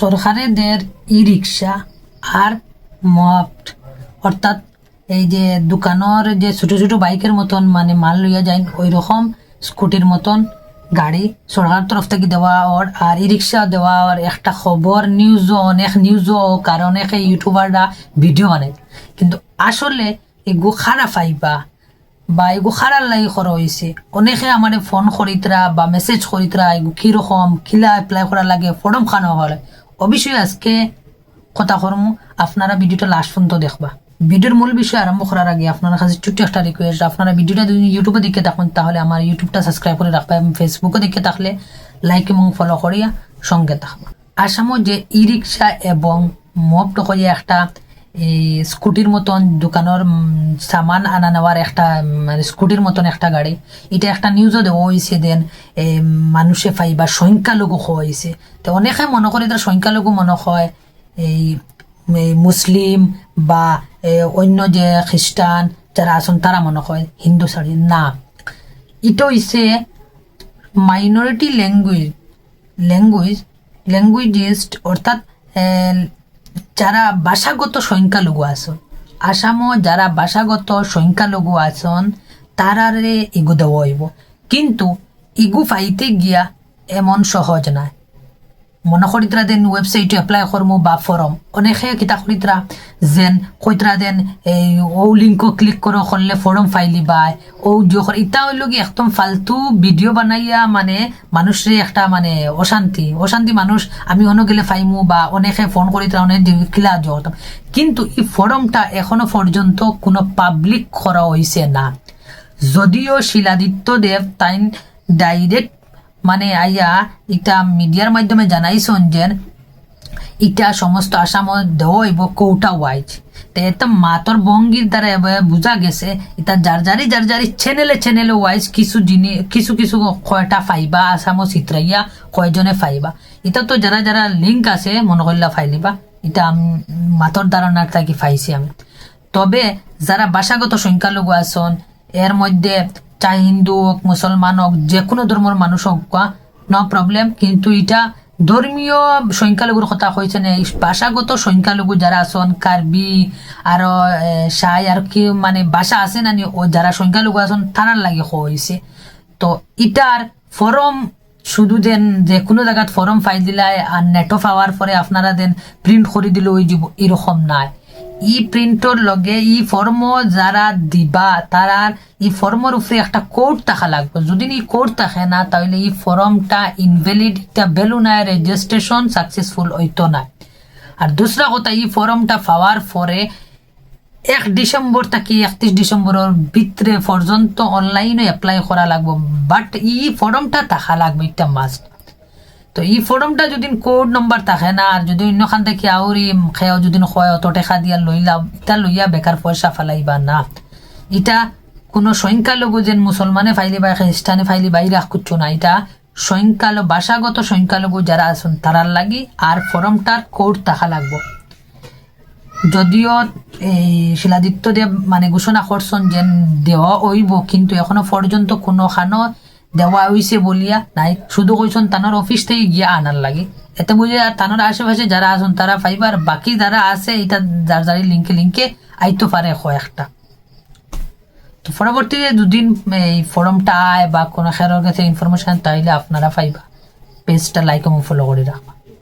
সরকারেদের ই রিক্সা আর মফট অর্থাৎ এই যে দোকানের যে ছোট ছোট বাইকের মতন মানে মাল লইয়া যায় ওই রকম স্কুটির মতন গাড়ি সরকার তরফ থেকে দেওয়া ওর, আর ই রিক্সা দেওয়া ওর একটা খবর নিউজও অনেক নিউজও আর অনেকে ইউটিউবাররা ভিডিও বানায় কিন্তু আসলে এগু খারাপ আইবা বা এগু খারাপ লাগি করা হয়েছে অনেকে আমার ফোন করিতরা বা মেসেজ করিতরা এগু কীরকম কিলা এপ্লাই করা লাগে ফর্ম খানো হলে অবশ্যই আজকে কথা করমু, আপনারা ভিডিওটা লাস্ট পর্যন্ত দেখবা। ভিডিওর মূল বিষয় আরম্ভ করার আগে আপনার কাছে ছোট্ট একটা রিকোয়েস্ট আপনারা ভিডিওটা যদি ইউটিউবে দেখে থাকুন, তাহলে আমার ইউটিউবটা সাবস্ক্রাইব করে রাখবা এবং ফেসবুকে দেখে থাকলে লাইক এবং ফলো করিয়া সঙ্গে থাকবা। আসামও যে ই রিক্সা এবং মপ টকরিয়া একটা এই স্কুটির মতন দোকানের সামান আনা নেওয়ার একটা মানে স্কুটির মতন একটা গাড়ি। এটা একটা নিউজও দেওয়া হয়েছে দেন মানুষে পাই বা সংখ্যালঘু হয়েছে তো অনেকে মনে করে তার সংখ্যালঘু মনে হয়, এই মুসলিম বা অন্য যে খ্রিস্টান যারা আছেন, তারা মনে হয় হিন্দু ছাড়ি। না। এটা হইছে মাইনরিটি ল্যাঙ্গুয়েজ ল্যাঙ্গুয়েজ ল্যাঙ্গুয়েজিস্ট অর্থাৎ যারা ভাষাগত সংখ্যালঘু আসন আসামও যারা ভাষাগত সংখ্যালঘু আসন তারারে ইগু দেওয়া হইব। কিন্তু ইগু ফাইতে গিয়া এমন সহজ নয় মনে করিতরা দেন ওয়েবসাইটে এপ্লাই করমু বা ফরম অনেকে কিতা করিতরা যেন কইতরা দেন এই ও লিঙ্ক ক্লিক করে করলে ফরম ফাইলি বাই ও করে ইটা হইল কি একদম ফালতু ভিডিও বানাইয়া মানে মানুষের একটা মানে অশান্তি অশান্তি মানুষ আমি অন্য গেলে ফাইমু বা অনেকে ফোন করিতরা অনেক কিলা জগতাম কিন্তু এই ফরমটা এখনও পর্যন্ত কোনো পাবলিক করা হইছে না যদিও শিলাদিত্য দেব তাই ডাইরেক্ট মানে আইয়া এটা মিডিয়ার মাধ্যমে জানাইছেন যে ইটা সমস্ত আসামত দেওয়া কৌটা ওয়াইজ। তো এটা মাতর ভঙ্গির দ্বারা বোঝা গেছে এটা যার যারি যার যারি চ্যানেলে চ্যানেলে ওয়াইজ কিছু জিনিস কিছু কিছু কয়টা ফাইবা আসামও চিত্রাইয়া কয়জনে ফাইবা। এটা তো যারা যারা লিঙ্ক আছে, মনে করলা ফাইলিবা। এটা মাতর ধারণার থাকি ফাইছি আমি। তবে যারা ভাষাগত সংখ্যালঘু আছেন, এর মধ্যে চাই হিন্দু হোক, মুসলমান হোক যে কোনো ধর্মের মানুষ হোক নো প্রবলেম কিন্তু এটা ধর্মীয় সংখ্যালঘুর কথা কইছে না? ভাষাগত সংখ্যালঘু যারা আছেন কার্বি আর সাই আর কি মানে ভাষা আছে না ও যারা সংখ্যালঘু আছেন তারার লাগে হয়েছে তো ইটার ফরম শুধু দেন যে কোনো জায়গাত ফরম ফাইল দিলাই আর নেটও পাওয়ার পরে আপনারা দেন প্রিন্ট করে দিলে ওই যাব এরকম নাই। ই প্রিন্টর লগে ই ফর্ম যারা দিবা, তারা ই ফর্মের উপরে একটা কোড থাকা লাগবে। যদি ই কোড থাকে না, তাহলে ই ফর্মটা ইনভ্যালিড একটা ভ্যালু নাই রেজিস্ট্রেশন সাকসেসফুল হইতো না আর দুসরা কথা, ই ফর্মটা পাওয়ার পরে এক ডিসেম্বর থেকে একত্রিশ ডিসেম্বরের ভিতরে পর্যন্ত অনলাইনে এপ্লাই করা লাগবে। বাট ই ফর্মটা থাকা লাগবে একটা মাস্ট তো এই ফর্মটা যদি কোড নম্বর থাকে না, আর যদি অন্যখান থেকে আউরি খেয়াও যদি হয় অত টাকা দিয়া লইলা ইটা লইয়া বেকার পয়সা ফেলাইবা না। এটা কোনো সংখ্যালঘু যেন মুসলমানে ফাইলি বা খ্রিস্টানে ফাইলি বা ইরাক করছ না এটা সংখ্যালঘু, ভাষাগত সংখ্যালঘু যারা আছেন তারার লাগি আর ফর্মটার কোড থাকা লাগবে। যদিও এই শিলাদিত্য দেব মানে ঘোষণা করছেন যে দেওয়া হইব কিন্তু এখনও পর্যন্ত কোনো খানো দেওয়া হইছে বলিয়া নাই। শুধু কইসন তানোর অফিস থেকে গিয়া আনার লাগে। এতে বুঝে আর তানোর আশেপাশে যারা আছেন, তারা ফাইবার, বাকি যারা আছে এটা যার যারি লিঙ্কে লিঙ্কে আইতো পারে কয়েকটা। তো পরবর্তীতে দুদিন এই ফর্মটা আয় বা কোনো খেরোর কাছে ইনফরমেশন তাইলে আপনারা পাইবা পেজটা লাইক এবং ফলো করে রাখবা।